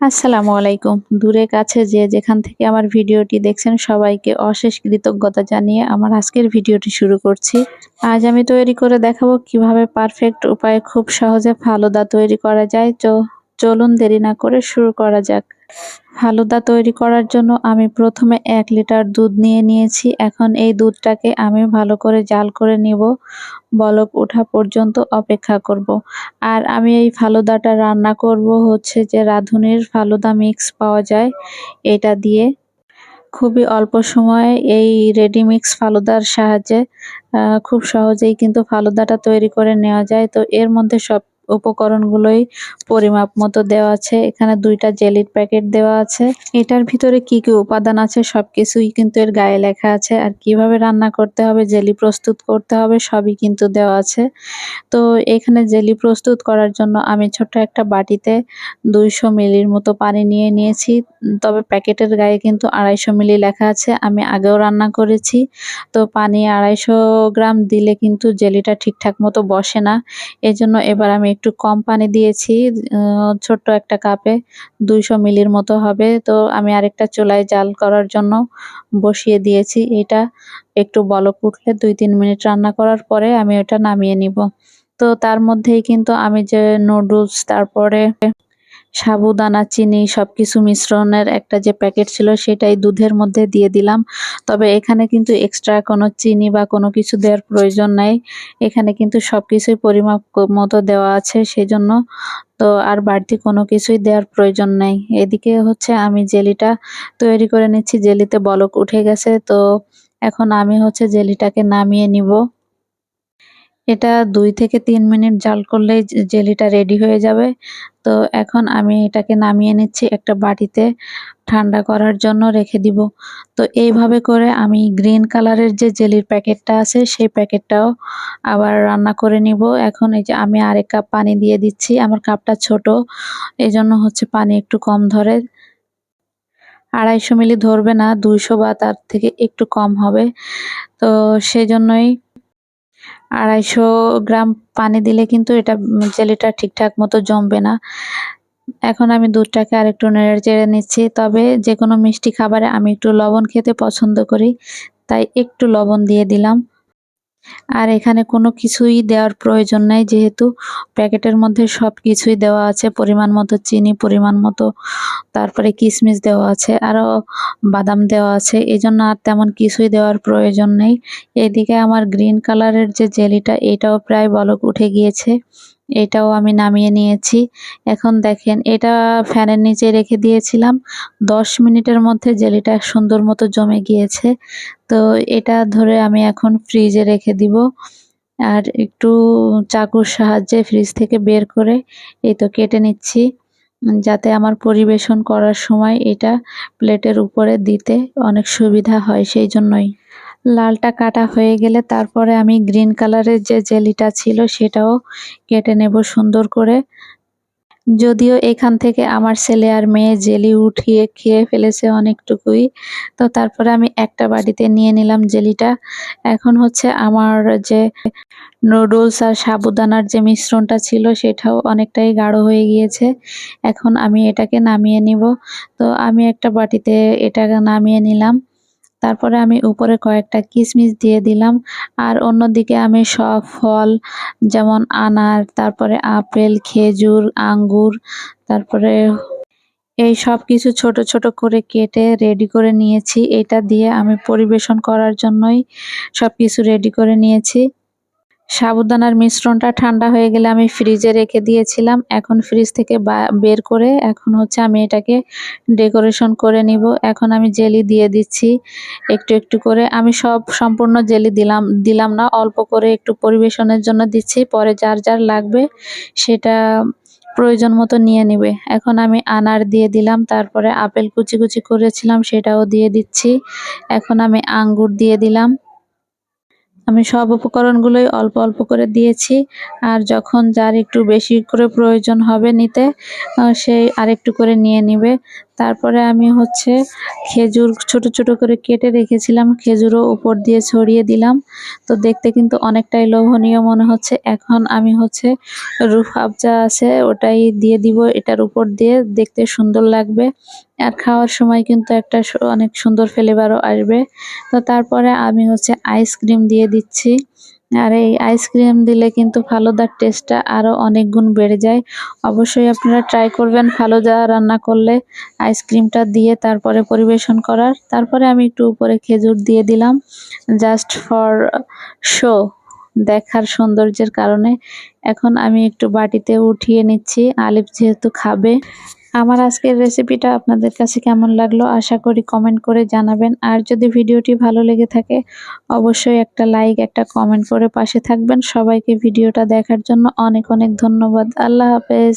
আসসালামু আলাইকুম। দূরে কাছে যে যেখান থেকে আমার ভিডিওটি দেখছেন, সবাইকে অশেষ কৃতজ্ঞতা জানিয়ে আমার আজকের ভিডিওটি শুরু করছি। আজ আমি তৈরি করে দেখাবো কীভাবে পারফেক্ট উপায়ে খুব সহজে ফালুদা তৈরি করা যায়। চলুন দেরি না করে শুরু করা যাক। ফালুদা তৈরি করার জন্য আমি প্রথমে এক লিটার দুধ নিয়ে নিয়েছি। এখন এই দুধটাকে আমি ভালো করে জাল করে নিব। বলক ওঠা পর্যন্ত অপেক্ষা করব। আর আমি এই ফালুদাটা রান্না করব হচ্ছে যে রাঁধুনির ফালুদা মিক্স পাওয়া যায় এটা দিয়ে। খুবই অল্প সময়ে এই রেডি মিক্স ফালুদার সাহায্যে খুব সহজেই কিন্তু ফালুদাটা তৈরি করে নেওয়া যায়। তো এর মধ্যে সব উপকরণগুলোই পরিমাপ মতো দেওয়া আছে। এখানে দুইটা জেলির প্যাকেট দেওয়া আছে। এটার ভিতরে কি কি উপাদান আছে সবকিছুই কিন্তু এর গায়ে লেখা আছে। আর কীভাবে রান্না করতে হবে, জেলি প্রস্তুত করতে হবে সবই কিন্তু দেওয়া আছে। তো এখানে জেলি প্রস্তুত করার জন্য আমি ছোট্ট একটা বাটিতে দুইশো মিলির মতো পানি নিয়ে নিয়েছি। তবে প্যাকেটের গায়ে কিন্তু আড়াইশো মিলি লেখা আছে। আমি আগেও রান্না করেছি। তো পানি আড়াইশো গ্রাম দিলে কিন্তু জেলিটা ঠিকঠাক মতো বসে না। এজন্য এবার আমি একটু কম পানি দিয়েছি ছোট্ট একটা কাপে, দুইশো মিলির মতো হবে। তো আমি আরেকটা চুলায় জাল করার জন্য বসিয়ে দিয়েছি এটা। একটু বলক উঠলে দুই তিন মিনিট রান্না করার পরে আমি ওটা নামিয়ে নিব। তো তার মধ্যেই কিন্তু আমি যে নুডলস তারপরে সাবুদানা, চিনি সব কিছু মিশ্রণের একটা যে প্যাকেট ছিল সেটাই দুধের মধ্যে দিয়ে দিলাম। তবে এখানে কিন্তু এক্সট্রা কোনো চিনি বা কোনো কিছু দেওয়ার প্রয়োজন নাই। এখানে কিন্তু সব কিছুই পরিমাপ মতো দেওয়া আছে সেজন্য। তো আর বাড়তি কোনো কিছুই দেওয়ার প্রয়োজন নাই। এদিকে হচ্ছে আমি জেলিটা তৈরি করে নিচ্ছি। জেলিতে বলক উঠে গেছে। তো এখন আমি হচ্ছে জেলিটাকে নামিয়ে নিব। এটা দুই থেকে তিন মিনিট জাল করলেই জেলিটা রেডি হয়ে যাবে। তো এখন আমি এটাকে নামিয়ে নিচ্ছি একটা বাটিতে। ঠান্ডা করার জন্য রেখে দিব। তো এইভাবে করে আমি গ্রিন কালারের যে জেলির প্যাকেটটা আছে, সেই প্যাকেটটাও আবার রান্না করে নিব। এখন এই যে আমি আরেক কাপ পানি দিয়ে দিচ্ছি। আমার কাপটা ছোট এই জন্য হচ্ছে পানি একটু কম ধরে। আড়াইশো মিলি ধরবে না, দুইশো বা তার থেকে একটু কম হবে। তো সেই জন্যই আড়াইশো গ্রাম পানি দিলে কিন্তু এটা জেলিটা ঠিকঠাক মতো জমবে না। এখন আমি দুধটাকে আরেকটু নেড়ে চেড়ে নিচ্ছি। তবে যে কোনো মিষ্টি খাবারে আমি একটু লবণ খেতে পছন্দ করি, তাই একটু লবণ দিয়ে দিলাম। আর এখানে কোনো কিছুই দেওয়ার প্রয়োজন নাই, যেহেতু প্যাকেটের মধ্যে সব কিছুই দেওয়া আছে, পরিমাণ মতো চিনি, পরিমাণ মতো তারপরে কিশমিশ দেওয়া আছে, আরও বাদাম দেওয়া আছে এই জন্য আর তেমন কিছুই দেওয়ার প্রয়োজন নেই। এদিকে আমার গ্রিন কালারের যে জেলিটা, এটাও প্রায় বলক উঠে গিয়েছে। এটাও আমি নামিয়ে নিয়েছি। এখন দেখেন, এটা ফ্যানের নিচে রেখে দিয়েছিলাম। দশ মিনিটের মধ্যে জেলিটা সুন্দর মতো জমে গিয়েছে। তো এটা ধরে আমি এখন ফ্রিজে রেখে দিব। আর একটু চাকুর সাহায্যে ফ্রিজ থেকে বের করে এই তো কেটে নিচ্ছি। যাতে আমার পরিবেশন করার সময় এটা প্লেটের উপরে দিতে অনেক সুবিধা হয় সেই জন্যই। লালটা কাটা হয়ে গেলে তারপরে আমি গ্রিন কালারের যে জেলিটা ছিল সেটাও কেটে নেব সুন্দর করে। যদিও এখান থেকে আমার ছেলে আর মেয়ে জেলি উঠিয়ে খেয়ে ফেলেছে অনেকটুকুই, তো তারপরে আমি একটা বাড়িতে নিয়ে নিলাম জেলিটা। এখন হচ্ছে আমার যে নুডলস আর সাবুদানার যে মিশ্রণটা ছিল সেটাও অনেকটাই গাঢ় হয়ে গিয়েছে। এখন আমি এটাকে নামিয়ে নিব। তো আমি একটা বাটিতে এটাকে নামিয়ে নিলাম। তারপরে আমি উপরে কয়েকটা কিশমিশ দিয়ে দিলাম। আর অন্যদিকে আমি সব ফল, যেমন আনার, তারপরে আপেল, খেজুর, আঙ্গুর, তারপরে এই সব কিছু ছোট ছোট করে কেটে রেডি করে নিয়েছি। এটা দিয়ে আমি পরিবেশন করার জন্যই সব কিছু রেডি করে নিয়েছি। সাবুদানার মিশ্রণটা ঠান্ডা হয়ে গেলে আমি ফ্রিজে রেখে দিয়েছিলাম। এখন ফ্রিজ থেকে বের করে এখন হচ্ছে আমি এটাকে ডেকোরেশন করে নিব। এখন আমি জেলি দিয়ে দিচ্ছি একটু একটু করে। আমি সব সম্পূর্ণ জেলি দিলাম দিলাম না, অল্প করে একটু পরিবেশনের জন্য দিচ্ছি। পরে যার যার লাগবে সেটা প্রয়োজন মতো নিয়ে নিবে। এখন আমি আনার দিয়ে দিলাম, তারপরে আপেল কুচি কুচি করেছিলাম সেটাও দিয়ে দিচ্ছি। এখন আমি আঙ্গুর দিয়ে দিলাম। আমি সব উপকরণগুলোই অল্প অল্প করে দিয়েছি। আর যখন যার একটু বেশি করে প্রয়োজন হবে নিতে সেই আরেকটু করে নিয়ে নিবে। তারপরে আমি হচ্ছে খেজুর ছোট ছোট করে কেটে রেখেছিলাম, খেজুরও উপর দিয়ে ছড়িয়ে দিলাম। তো দেখতে কিন্তু অনেকটাই লোভনীয় মনে হচ্ছে। এখন আমি হচ্ছে আফজা আছে ওটাই দিয়ে দিব, এটার উপর দিয়ে দেখতে সুন্দর লাগবে। আর খাওয়ার সময় কিন্তু একটা অনেক সুন্দর ফ্লেভারও আসবে। তো তারপরে আমি হচ্ছে আইসক্রিম দিয়ে দিচ্ছি। আর এই আইসক্রিম দিলে কিন্তু ফালুদার টেস্টটা আরও অনেক গুণ বেড়ে যায়। অবশ্যই আপনারা ট্রাই করবেন ফালুদা রান্না করলে আইসক্রিমটা দিয়ে তারপরে পরিবেশন করার। তারপরে আমি একটু উপরে খেজুর দিয়ে দিলাম জাস্ট ফর শো দেখার সৌন্দর্যের কারণে। এখন আমি একটু বাটিতে উঠিয়ে নিচ্ছি, আলিফ যেহেতু খাবে। আমার আজকের রেসিপিটা আপনাদের কাছে কেমন লাগল আশা করি কমেন্ট করে জানাবেন। আর যদি ভিডিওটি ভালো লেগে থাকে, অবশ্যই একটা লাইক একটা কমেন্ট করে পাশে থাকবেন। সবাইকে ভিডিওটা দেখার জন্য অনেক অনেক ধন্যবাদ। আল্লাহ হাফেজ।